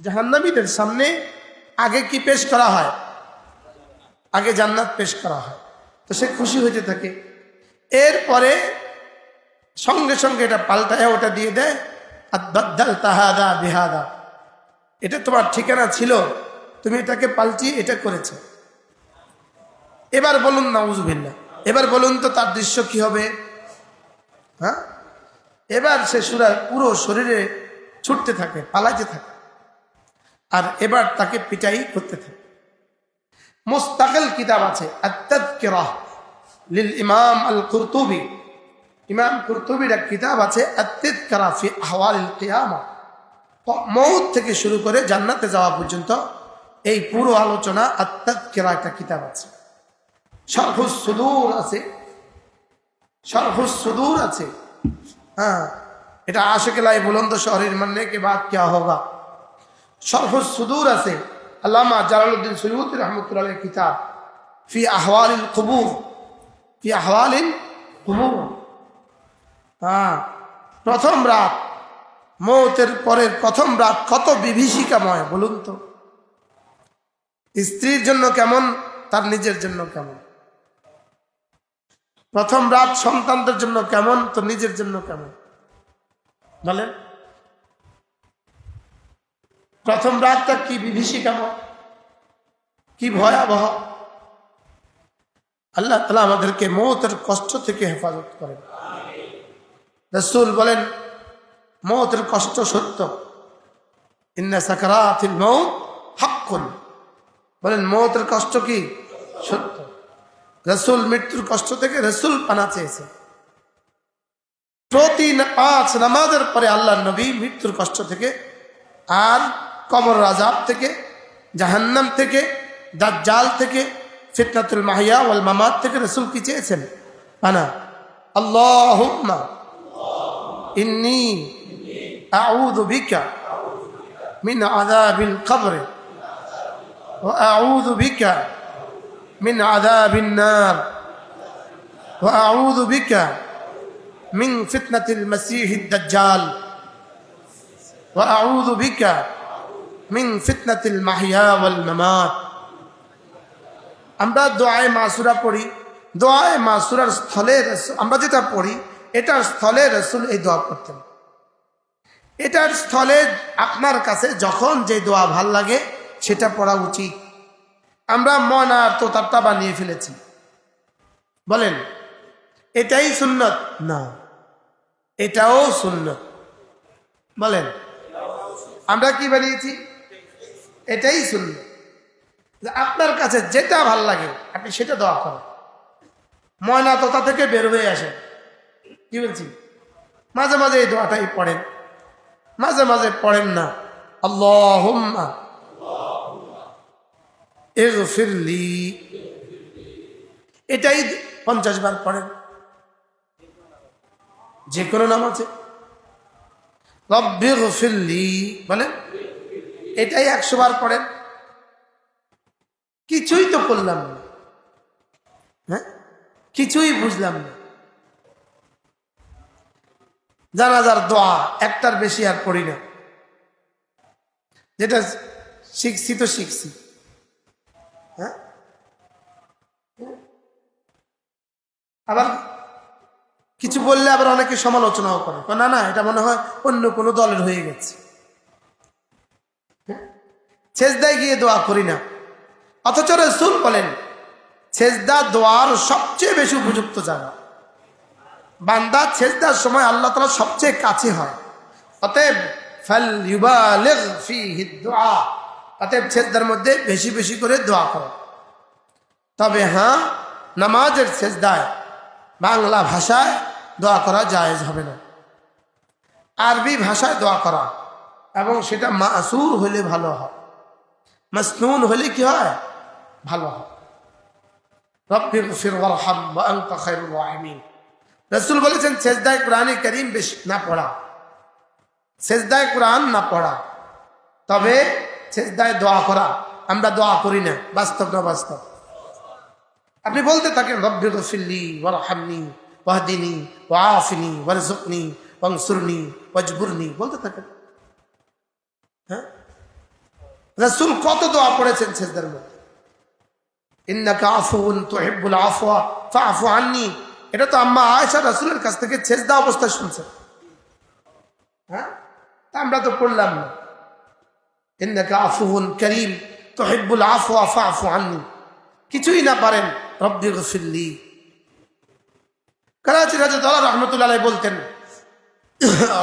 জাহান্নামীদের সামনে আগে কি পেশ করা হয়? আগে জান্নাত পেশ করা হয়। তো সে খুশি হইতে থাকে। এরপরে সঙ্গে সঙ্গে এটা পাল্টায় ওটা দিয়ে দেয়। আর বদ্দাল তাহাদা বিহাদা। এটা তোমার ঠিকানা ছিল, তুমি এটাকে পাল্টিয়ে এটা করেছ। এবার বলুন নাউজুবিল্লা এবার বলুন তো তার দৃশ্য কি হবে? হ্যাঁ? এবার সে সুরা পুরো শরীরে ছুটতে থাকে, পালাইতে থাকে। আর এবার তাকে পিটাই করতে থাকে। মোস্তাকেল কিতাব আছে লিল ইমাম আল কুরতুবি ইমাম কুরতুবির এক কিতাব আছে মৌত থেকে শুরু করে জান্নাতে যাওয়া পর্যন্ত এই পুরো আলোচনা আত্মাত কেরা একটা কিতাব আছে। সরহুস সুদূর আছে। সরহুস সুদূর আছে। হ্যাঁ এটা আশেকেলাই বুলন্দ শহরের মানে কে বাদ কে হবা শরহুস সুদূর আছে। আল্লামা জালালউদ্দিন সৈয়দ রহমতুল্লাহ কিতাব। ফি আহওয়ালিল কুবুর। ফি আহওয়ালিল কুবুর। হ্যাঁ প্রথম রাত, মৌতের পরের প্রথম রাত কত বিভীষিকাময়, বলুন তো। স্ত্রীর জন্য কেমন, তার নিজের জন্য কেমন? প্রথম রাত সন্তানদের জন্য কেমন, তো নিজের জন্য কেমন? বলেন। প্রথম রাতটা কি বিভীষিকাময় কি ভয়াবহ? আল্লাহ তালা আমাদেরকে মৌতের কষ্ট থেকে হেফাজত করেন। রসুল বলেন, মৌতের কষ্ট সত্য। ইন্না সাকারাতিল মৌত হাক্কুন। বলেন, মৌতের কষ্ট কি? সত্য। রসুল মৃত্যুর কষ্ট থেকে রসুল পানা চেয়েছে। প্রতি পাঁচ নামাজের পরে আল্লাহ নবী মৃত্যুর কষ্ট থেকে আর কবর রাজাব থেকে জাহান্নাম থেকে দাজ্জাল থেকে ফিতনাতুল মাহিয়া ওয়াল মামাত থেকে রসুল কি চেয়েছেন পানা আল্লাহ ইন্নি আউযু বিকা মিন আযাবিল কবর وأعوذ بك من عذاب النار وأعوذ بك من فتنة المسيح الدجال وأعوذ بك মিং ফিতনাতিল মাহিয়া ওয়াল মামাত। আমরা দোয়ায় মাসুরা পড়ি, দোয়ায় মাসুরার স্থলে আমরা যেটা পড়ি, এটার স্থলে রসুল এই দোয়া করতেন এটার স্থলে আপনার কাছে যখন যে দোয়া ভালো লাগে, সেটা পড়া উচিত। আমরা মন আর তোতারটা বানিয়ে ফেলেছি। বলেন, এটাই সুন্নত? না। এটাও সুন্নত। বলেন, আমরা কি বানিয়েছি? এটাই সুন্নত যে আপনার কাছে যেটা ভালো লাগে, আপনি সেটা দোয়া করেন। ময়না তোতা থেকে বের হয়ে আসেন। কি বলছি? মাঝে মাঝে এই দোয়াটাই পড়েন। মাঝে মাঝে পড়েন না। আল্লাহ এগফিরলি এটাই পঞ্চাশ বার পড়েন। যে কোনো নামাজে। রব্বি গফিরলি। বলেন। এটাই একশো বার পড়েন। কিছুই তো করলাম না। হ্যাঁ? কিছুই বুঝলাম না। জানাজার দোয়া একটার বেশি আর পড়ি না। যেটা শিখছি তো শিখছি। হ্যাঁ? আবার কিছু বললে আবার অনেকে সমালোচনাও করে। না না, এটা মনে হয় অন্য কোনো দলের হয়ে গেছে। ছেজদায় গিয়ে দোয়া করি না। অথচ রসুল বলেন ছেজদা দোয়ার সবচেয়ে বেশি উপযুক্ত জায়গা। বান্দা ছেজদার সময় আল্লাহ তালা সবচেয়ে কাছে হয়। অতএব অতএব ছেজদার মধ্যে বেশি বেশি করে দোয়া করো। তবে হ্যাঁ নামাজের ছেজদায় বাংলা ভাষায় দোয়া করা জায়েজ হবে না। আরবি ভাষায় দোয়া করা এবং সেটা মাসুর হলে ভালো হয়। মাসনুন হলে কি হয়? ভালো হয়। রসুল বলেছেন, সেজদায় কোরআনে করিম বেশ না পড়া। সেজদায় কোরআন না পড়া। তবে সেজদায় দোয়া করা। আমরা দোয়া করি না। বাস্তব না বাস্তব? আপনি বলতে থাকেন, রব্বি গফিল্লি ওয়ারহামনি, ওয়াহদিনি ওয়াফিনি ওয়ারজুকনি ওয়ানসুরনি ওয়াজবুরনি। বলতে থাকেন। হ্যাঁ? রসুল কত দোয়া পড়েছেন সেজদার মধ্যে? ইন্নাকা আফুন তুহিব্বুল আফওয়া এটা তো আম্মা আয়েশা রাসূলের কাছ থেকে সেজদা অবস্থায় শুনছেন। হ্যাঁ? আমরা তো পড়লাম না। করিম তুহিব্বুল আফওয়া আননি। কিছুই না পারেন, রব্বি গফিরলি। করাচি রাজা দলা রহমতুল্লাহ বলতেন,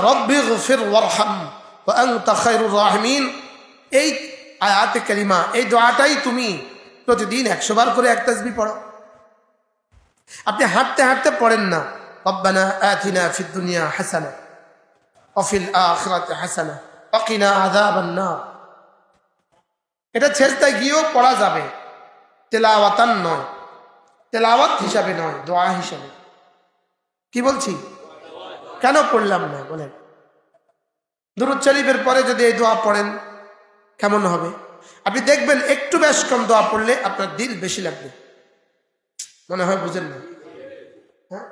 রব্বি গফির ওয়ারহাম। রাহিমিন। এই আয়াতে কারিমা, এই দোয়াটাই তুমি প্রতিদিন একশো বার করে এক তাসবি পড়ো। আপনি হাঁটতে হাঁটতে পড়েন না। এটা গিয়েও পড়া যাবে। তেলাওয়াতান তেলাওয়াত হিসাবে দোয়া হিসাবে। কি বলছি? কেন পড়লাম না? বলেন। দুরুদ শরীফের পরে যদি এই দোয়া পড়েন, কেমন হবে? আপনি দেখবেন একটু বেশ কম দোয়া পড়লে আপনার দিল বেশি লাগবে। মনে হয় বুঝেন না? হ্যাঁ?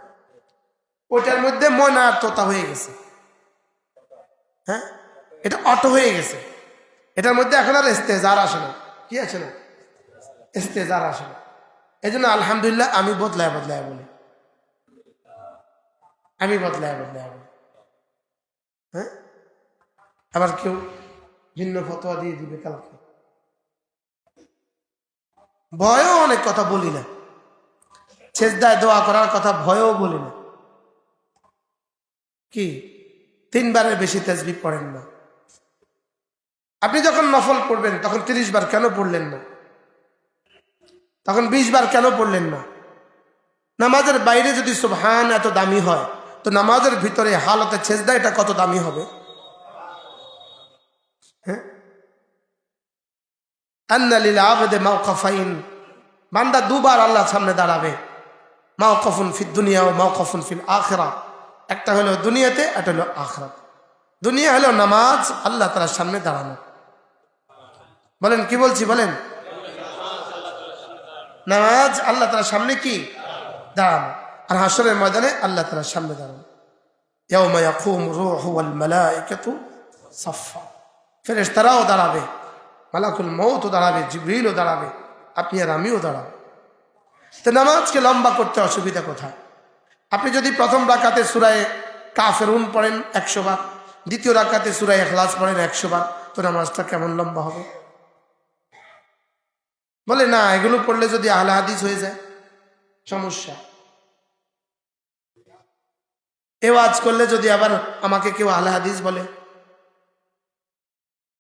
ওইটার মধ্যে মন আর তোতা হয়ে গেছে। হ্যাঁ? এটা অটো হয়ে গেছে। এটার মধ্যে এখন আর ইস্তেজার আসে না। কি আছে না? ইস্তেজার আসে না। এই জন্য আলহামদুলিল্লাহ আমি বদলায় বদলায় বলি। আমি বদলায় বদলায় বলি। হ্যাঁ? আবার কেউ ভিন্ন ফতোয়া দিয়ে দিবে কালকে। ভয়ও অনেক কথা বলি না। ছেজদায় দোয়া করার কথা ভয়ও বলি না। কি? তিনবারের বেশি তেজবি পড়েন না। আপনি যখন নফল পড়বেন, তখন তিরিশ বার কেন পড়লেন না? তখন বিশ বার কেন পড়লেন না? নামাজের বাইরে যদি সুবহান এত দামি হয়, তো নামাজের ভিতরে হালতে ছেজদা এটা কত দামি হবে? হ্যাঁ? আন্না লিল আবেদে মাওকাফাইন। বান্দা দুবার আল্লাহর সামনে দাঁড়াবে। মাওকফুন ফিল দুনিয়া ও মাওকফুন ফিল আখরা। একটা হলো দুনিয়াতে, একটা হলো আখরাত। দুনিয়া হলো নামাজ, আল্লাহ তালার সামনে দাঁড়ানো। বলেন, কি বলছি বলেন? নামাজ, আল্লাহ তালার সামনে কি? দাঁড়ানো। আর হাসরের ময়দানে আল্লাহ তালার সামনে দাঁড়ানো। ইয়াউমা ইয়াকুম রূহু ওয়াল মালাইকাতু সাফফা। ফেরেশতারাও দাঁড়াবে, মালাকুল মৌতও দাঁড়াবে, জিবরিলও দাঁড়াবে, আপনি আর আমিও দাঁড়াবো। তো নামাজকে লম্বা করতে অসুবিধা কোথায়? আপনি যদি প্রথম রাকাতে সুরায় কাফেরুন পড়েন একশো বার, দ্বিতীয় রাকাতে সুরায় এখলাস পড়েন একশো বার, তো নামাজটা কেমন লম্বা হবে? বলে, না, এগুলো পড়লে যদি আহলে হাদিস হয়ে যায়, সমস্যা। এ ওয়াজ করলে যদি আবার আমাকে কেউ আহলে হাদিস বলে